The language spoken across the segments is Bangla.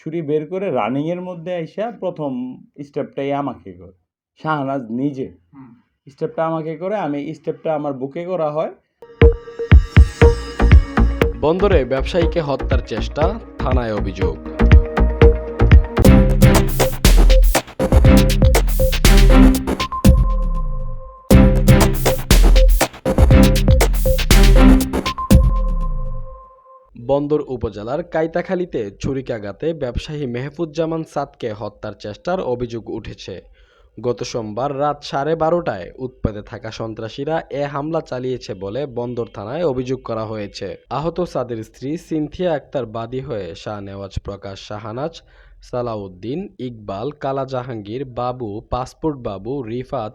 ছুরি বের করে রানিংয়ের মধ্যে আইসা প্রথম স্টেপটাই আমাকে করে। শাহনাজ নিজে স্টেপটা আমাকে করে আমি স্টেপটা আমার বুকে করা হয়। বন্দরে ব্যবসায়ীকে হত্যার চেষ্টা থানায় অভিযোগ। বন্দর উপজেলার কাইতাখালীতে ছুরিকাঘাতে ব্যবসায়ী মেহফুজ্জামান সাদকে হত্যার চেষ্টার অভিযোগ উঠেছে। গত সোমবার রাত সাড়ে বারোটায় উৎপাদে থাকা সন্ত্রাসীরা এ হামলা চালিয়েছে বলে বন্দর থানায় অভিযোগ করা হয়েছে। আহত সাদের স্ত্রী সিনথিয়া আক্তার বাদী হয়ে শাহনেওয়াজ প্রকাশ শাহানাজ, সালাউদ্দিন ইকবাল কালা জাহাঙ্গীর বাবু, পাসপোর্ট বাবু, রিফাত,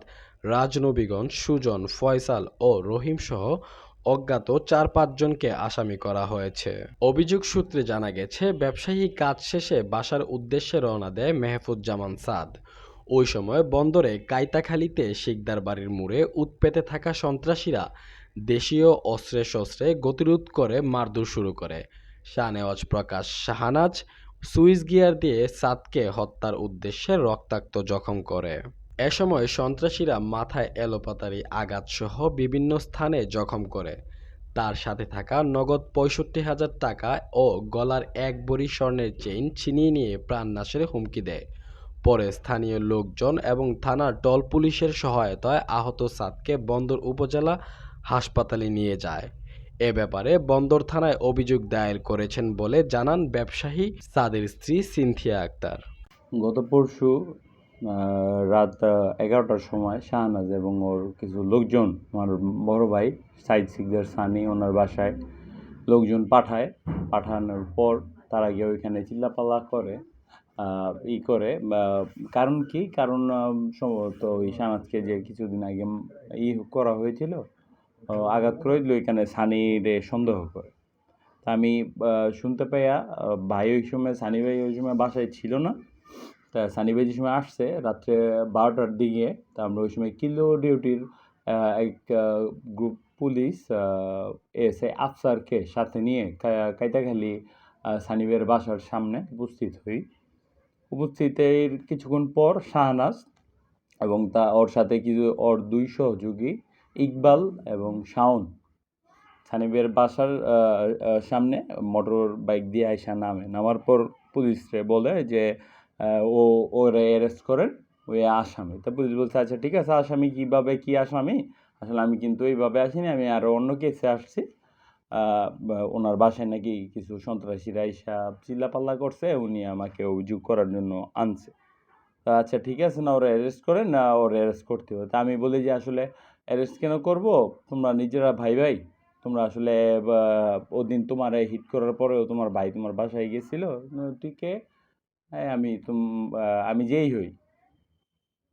রাজনবীগঞ্জ, সুজন, ফয়সাল ও রহিম সহ অজ্ঞাত চার পাঁচজনকে আসামি করা হয়েছে। অভিযোগ সূত্রে জানা গেছে, ব্যবসায়ী কাজ শেষে বাসার উদ্দেশ্যে রওনা দেয় মেহফুজ্জামান সাদ। ওই সময় বন্দরে কাইতাখালীতে শিকদার বাড়ির মোড়ে উৎপেতে থাকা সন্ত্রাসীরা দেশীয় অস্ত্রে শস্ত্রে গতিরোধ করে মারধর শুরু করে। শাহনেওয়াজ প্রকাশ, শাহানাজ সুইস গিয়ার দিয়ে সাদকে হত্যার উদ্দেশ্যে রক্তাক্ত জখম করে। এ সময় সন্ত্রাসীরা মাথায় এলোপাতারি আঘাতসহ বিভিন্ন স্থানে জখম করে। তার সাথে থাকা নগদ পঁয়ষট্টি হাজার টাকা ও গলার এক বড়ি স্বর্ণের চেইন ছিনিয়ে নিয়ে প্রাণনাশের হুমকি দেয়। পরে স্থানীয় লোকজন এবং থানার টল পুলিশের সহায়তায় আহত সাদকে বন্দর উপজেলা হাসপাতালে নিয়ে যায়। এ ব্যাপারে বন্দর থানায় অভিযোগ দায়ের করেছেন বলে জানান ব্যবসায়ী সাদের স্ত্রী সিনথিয়া আক্তার। গত পরশু রাত এগারোটার সময় শাহনাজ এবং ওর কিছু লোকজন, আমার বড় ভাই, সাইদ সিকদার সানি, ওনার বাসায় লোকজন পাঠায়। পাঠানোর পর তারা গিয়ে ওইখানে চিল্লাপাল্লা করে ই করে কারণ কি? কারণ সম্ভবত ওই শাহনাজকে যে কিছুদিন আগে ই করা হয়েছিল আঘাত করে দিল, ওইখানে সানিরে সন্দেহ করে। তা আমি শুনতে পাইয়া ভাই ওই সময়, সানি ভাই ওই সময় বাসায় ছিল না। তা সানি যে সময় আসছে রাত্রে বারোটার দিকে, তা আমরা ওই সময় কিলো ডিউটির এক গ্রুপ পুলিশ এস আফসারকে সাথে নিয়ে কাইতাখালী সানিবের বাসার সামনে উপস্থিত হই। উপস্থিতের কিছুক্ষণ পর শাহনাজ এবং তা, ওর সাথে কিছু, ওর দুই সহযোগী ইকবাল এবং শাওন সানিবের বাসার সামনে মোটর বাইক দিয়ে আইসা নামে। নামার পর পুলিশরে বলে যে ও, ওরে অ্যারেস্ট করেন ওই আসামি। তা পুলিশ বলছে আচ্ছা ঠিক আছে, আসামি কীভাবে কী আসামি? আসলে আমি কিন্তু এইভাবে আসিনি, আমি আরও অন্য কেসে আসছি। ওনার বাসায় নাকি কিছু সন্ত্রাসীরা আইসা চিল্লাপাল্লা করছে, উনি আমাকে অভিযোগ করার জন্য আনছে। তা আচ্ছা ঠিক আছে, না ওরা অ্যারেস্ট করেন, না ওর অ্যারেস্ট করতে হবে। তা আমি বলি যে, আসলে অ্যারেস্ট কেন করব? তোমরা নিজেরা ভাই ভাই, তোমরা আসলে ওদিন তোমার হিট করার পরেও তোমার ভাই তোমার বাসায় গেছিল? তুই কে হ্যাঁ আমি তুম আমি যেই হই।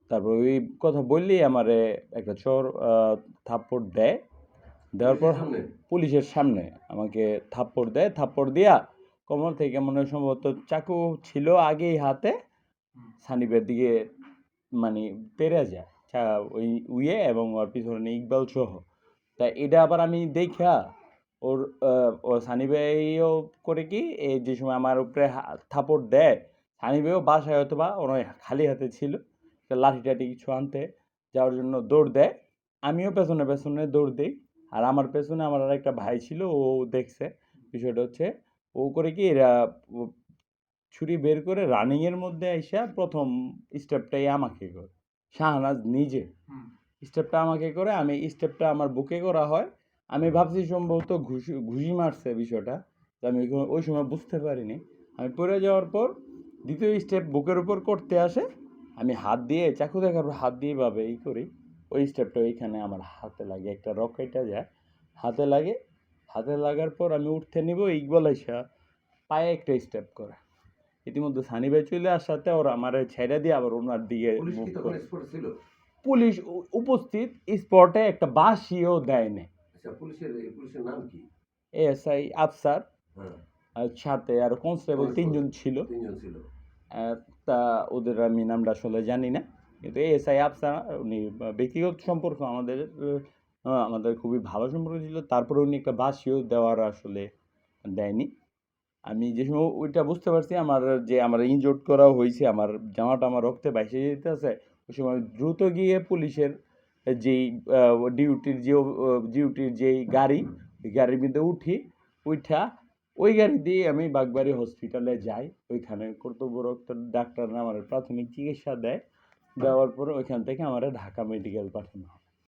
তারপর ওই কথা বললেই আমারে একটা চোর থাপ্পড় দেয়। দেওয়ার পর পুলিশের সামনে আমাকে থাপ্পড় দেয়। থাপ্পড় দিয়া কোমর থেকে মনে হয় সম্ভবত চাকু ছিল আগেই হাতে। সানিবের দিকে মানে তেরে যায়। চা- ওই উইয়ে এবং ওর পিছনে ইকবাল সহ। তা এটা আবার আমি দেখা ওর ও সানিভাইও করে কি এই যে সময় আমার উপরে থাপড় দেয় ভাইও বাসায় হয়তো বা ওর খালি হাতে ছিল লাঠি টাঠি কিছু আনতে যাওয়ার জন্য দৌড় দেয়। আমিও পেছনে পেছনে দৌড় দিই। আর আমার পেছনে আমার আর একটা ভাই ছিল ও দেখছে। বিষয়টা হচ্ছে ও করে কি এরা ছুরি বের করে রানিংয়ের মধ্যে আইসা প্রথম স্টেপটাই আমাকে করে। শাহনাজ নিজে। স্টেপটা আমাকে করে আমি স্টেপটা আমার বুকে করা হয়। আমি ভাবছি সম্ভবত ঘুষি ঘুষি মারছে বিষয়টা। তো আমি ওই সময় বুঝতে পারিনি। আমি পড়ে যাওয়ার পর দ্বিতীয় স্টেপ বুকের উপর করতে আসে আমি হাত দিয়ে চাকু দেখার হাত দিয়ে ভাবে এই করি। ওই স্টেপটা ওইখানে আমার হাতে লাগে একটা রকেটটা যায় হাতে লাগে হাতে লাগার পর আমি উঠতে নিব ইকবাল আইসা পায়ে একটা স্টেপ করে। ইতিমধ্যে সানি ভাই চলে আসাতে ওরা আমার ছেড়ে দিয়ে আবার ওনার দিকে পুলিশ উপস্থিত স্পটে একটা বাসিও দেয়নি আচ্ছা কি? এএসআই আফসার হ্যাঁ। আর সাথে আর কনস্টেবল তিনজন ছিল। তিনজন ছিল। তা ওদের আমি নামটা আসলে জানি না। কিন্তু এএসআই আফসার উনি ব্যক্তিগত সম্পর্ক আমাদের আমাদের খুবই ভালো সম্পর্ক ছিল। তারপরে উনি একটা বাসিও দেওয়ার আসলে দেয়নি। আমি যে সময় ওইটা বুঝতে পারছি, আমার যে আমার ইনজোর্ড করা হয়েছে, আমার জামাটা আমার রক্তে ভাসে যেতে আছে ওই সময় দ্রুত গিয়ে পুলিশের যেই ডিউটির যে ডিউটির যেই গাড়ি গাড়ির মধ্যে উঠি উঠা ওই গাড়ি দিয়ে আমি বাগবাড়ি হসপিটালে যাই। ওইখানে কর্তব্যরত ডাক্তার আমার প্রাথমিক চিকিৎসা দেয়। দেওয়ার পর ওইখান থেকে আমার ঢাকা মেডিকেল পাঠানো হয়।